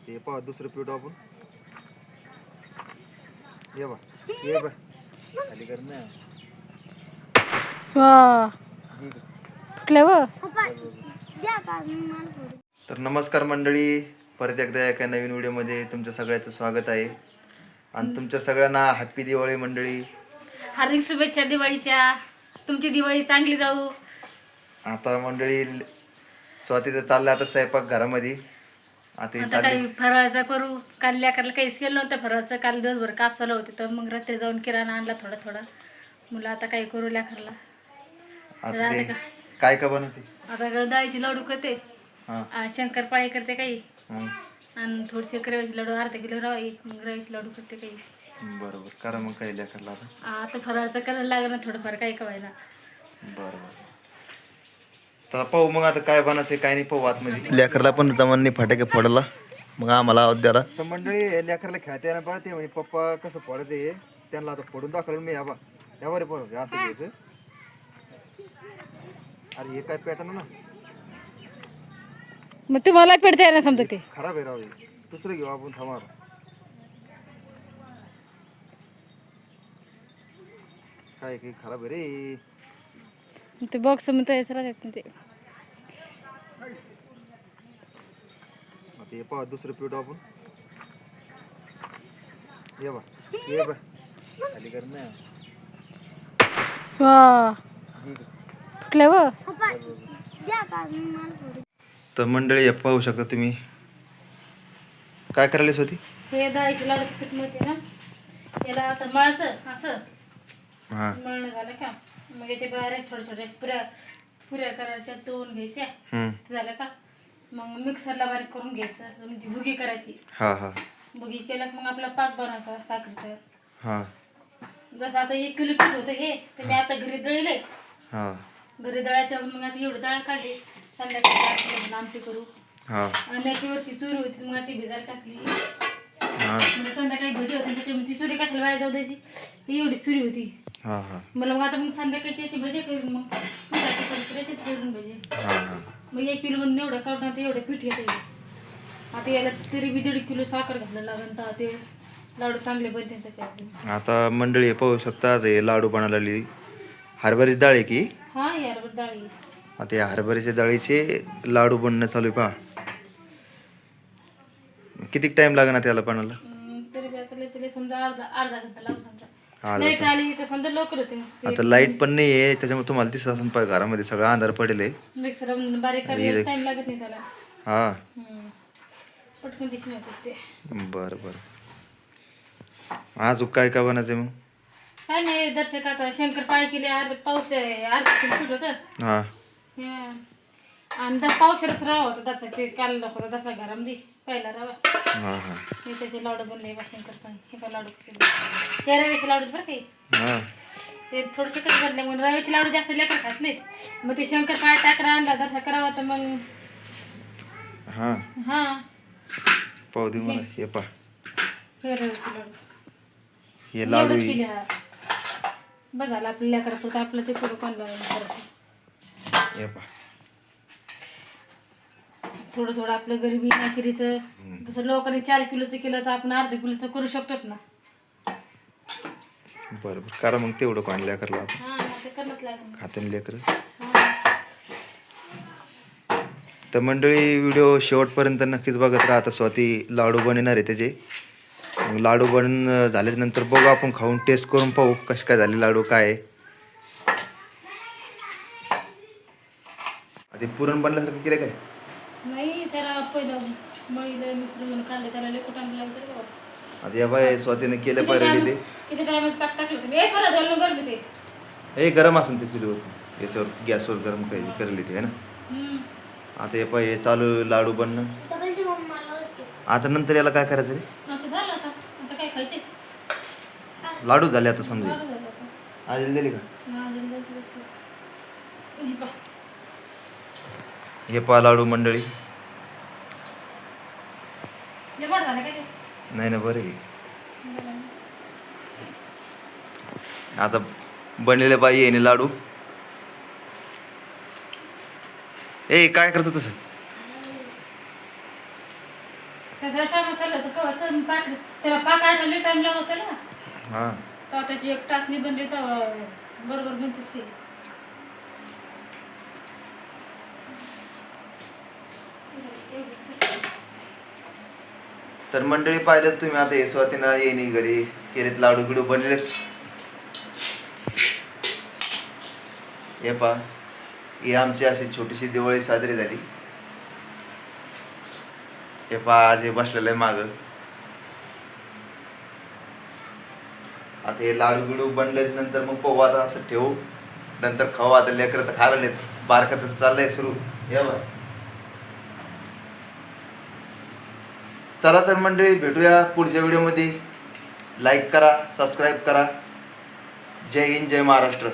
आता हे पहा दुसरं पीठ आपण. ये बा ये बा. खाली कर ना. वा. ये इकडं. फुटलं व. तर नमस्कार मंडळी परत एकदा एका नवीन व्हिडिओमध्ये तुमच्या सगळ्याचं स्वागत आहे. आणि तुमच्या सगळ्यांना हॅप्पी दिवाळी मंडळी. हार्दिक शुभेच्छा दिवाळीच्या. तुमची दिवाळी चांगली जाऊ. आता मंडळी स्वातीचं चाललं आता स्वयंपाक घरामध्ये. आता हे आता काही फराळाचं करू. काल लेकरला काहीच केलं नव्हतं फराळाचं. काल दिवसभर कापसाला होते तर मग रात्री जाऊन किराणा आणला थोडा थोडा. मुलं आता काही करू लेकरला. आता ते काय का बनवते? आता ग- डाळीची लाडू करते. हां. आ, शंकरपाळी करते काही. आणि थोडेसे रव्याचे लाडू अर्धा किलो रवाई मग रव्याचे लाडू करते काही. बरोबर. करा मग काही लेकरला आता. आ, आता फराळाचं करायला लागलं ना थोडंफार काही कवायला बरं बरं तर पाहू मग आता काय बनायचं काय नाही पाहू आतमध्ये. लेकरला पण जमान नाही फटाके फोडायला. मग आम्हाला आवाज द्याला तर मंडळी लेकरला खेळता येणार पाहते म्हणजे पप्पा कसं फोडायचं हे त्यांना आता फोडून दाखवलं मी याबा यावर पण असं घ्यायचं. अरे हे काय पॅटर्न ना? मग तुम्हाला पेडता ना समजा ते. खराब आहे राव हे. दुसरं घेऊ आपण थांबा काय काही खराब आहे रे? ते बॉक्स म्हणतो यायचं राहतात ना ते. आता हे पहा दुसरं पीठ आपण. ये बा ये बा. खाली कर ना. वा. ये इकडं. फुटलं व? तर मंडळी हे पाहू शकता तुम्ही. काय करायलीस होती? हे डाळीचे लाडूचं पीठ मिळते ना? याला आता मळायचं असं. हां. मळणं झालं का? मग ते बारीक छोट्या छोट्या पुऱ्या पुऱ्या करायच्या तोडून घ्यायच्या. हम्म. झालं का? मग मिक्सरला बारीक करून घ्यायचं म्हणजे भुगी करायची. हा हा. भुगी केलं की मग आपला पाक बनवायचा साखरेचा. हा. जसं आता एक किलो पीठ होतं हे ते मी आता घरी दळले हा. घरी दळायच्या मग आता एवढं दळ काढले संध्याकाळी आमटी करू. हा. आणि वरची चुरी होती मग ती भिजायला टाकली. म्हणजे संध्याकाळी भजी होते ती चुरी कशाला वाया जाऊ द्यायची? ही एवढी चुरी होती. हा हा. मला मग आता मग संध्याकाळची याची भजी करून मग पिठाची करून त्याचीच करून भजी. हा हा. मग एक किलो एवढं काढून आता एवढं पीठ येते. आता याला तरी दीड किलो साखर घातलं लागेल तर ते लाडू चांगले बनते त्याच्यावर आता मंडळी हे पाहू शकता आता हे लाडू बनवलेली हरभऱ्याची डाळ आहे की? हा यार डाळी आता या हरभऱ्याच्या डाळीचे लाडू बनणं चालू आहे पहा. किती टाइम लागणार त्याला अं, तरी बी असं लय- लय समजा अर्धा अर्धा घंटा लागू समजा. अर्धा लाइट आली तर समजा लवकर होते आता लाइट पण नाही आहे त्याच्यामुळे तुम्हाला दिसत असेल पाय घरामध्ये सगळा अंधार पडेल आहे मिक्सर बारीक करायला टाइम लागत नाही त्याला. हा. हम्म. पटकन दिसून येतात ते. बरं बरं. अजून काय काय बनायचं मग? काय नाही दर्शक आता शंकर पाळी केली अर्ध पाऊस आहे अर्ध पीठ होतं. हा. आणि दस पावसाळ्यात रवा होता दर्शक ते काल होता दसरा घरामध्ये. पहिला रवा. हा हा. हे त्याचे लाडू बनले शंकर पाळी हे काय लाडू कसे बनले. हे रव्याचे लाडू बरं काही हा. ते थोडेसे कसे बनले म्हणून रव्याचे लाडू जास्त लेकर खात नाहीत. मग ते शंकर पाळी टाकला आणला दर्शक करावा तर मग हा. हा. पाहू दे मला हे पा हे रव्याचे लाडू. हे लाडू एवढंच केले हा. झालं आपल्या लेकरापुरतं आपलं ते करू कोण करत हे पा थोडं थोडं आपलं गरिबी नाचिरीचं तसं लोकांनी चार किलोचं केलं तर आपण अर्धा किलोचं करू शकतो ना. बरं बरं. करा मग तेवढं कोण लेकरला आता हा मग ते करणंच लागेल. खाते लेकर. तर मंडळी व्हिडिओ शेवटपर्यंत नक्कीच बघत राहा. आता स्वाती लाडू बनवणार आहे त्याचे. मग लाडू बन झाल्याच्यानंतर बघू आपण खाऊन टेस्ट करून पाहू कसे काय झाले लाडू काय आहे. ते पुरण बनल्यासारखं केलं काय? पहिलं मळीला मिक्सर म्हणून काढलं त्याला लई कुठं लागलं तरी बाबा. आता या बाय स्वातीने केलं पाहिजे ते. किती टायमात पाक टाकलं होतं? ए परत झालं गरज ते. हे गरम असेल ते चुलीवर. याच्यावर गॅसवर गरम काही करली ते आहे ना? हम्म. आता हे पाय हे चालू लाडू बनणं. आता नंतर याला काय करायचं रे? आता झालं आता. आता काय खायचे? लाडू झाले आता समजा. झालं झालं आता. आज दिली का? हा. हे पहा. हे पहा लाडू मंडळी लय गोड झालं काय ते नाही ना बरं. आता बनलेले बाई येणे लाडू। ए काय करतो तसं तर त्याला पाक आठायला टाइम लागत त्याला हा. त्याची एक टाचणी बनली तेव्हा बरोबर बनते ते तर मंडळी पाहिलं तुम्ही आता हे स्वातीनं येणी घरी केलेत लाडू गिडू बनले हे पा ही आमची अशी छोटीशी दिवाळी साजरी झाली. हे पा आज हे बसलेलं आहे माग. आता हे लाडू गिडू बनल्याच्या नंतर मग पोवा आता असं ठेवू. नंतर खाऊ आता लेकरं तर खायला बारकातच चाललंय सुरू. हे बा चला तर मंडळी भेटूया पुढच्या व्हिडिओमध्ये. लाईक करा सबस्क्राईब करा. जय हिंद जय महाराष्ट्र.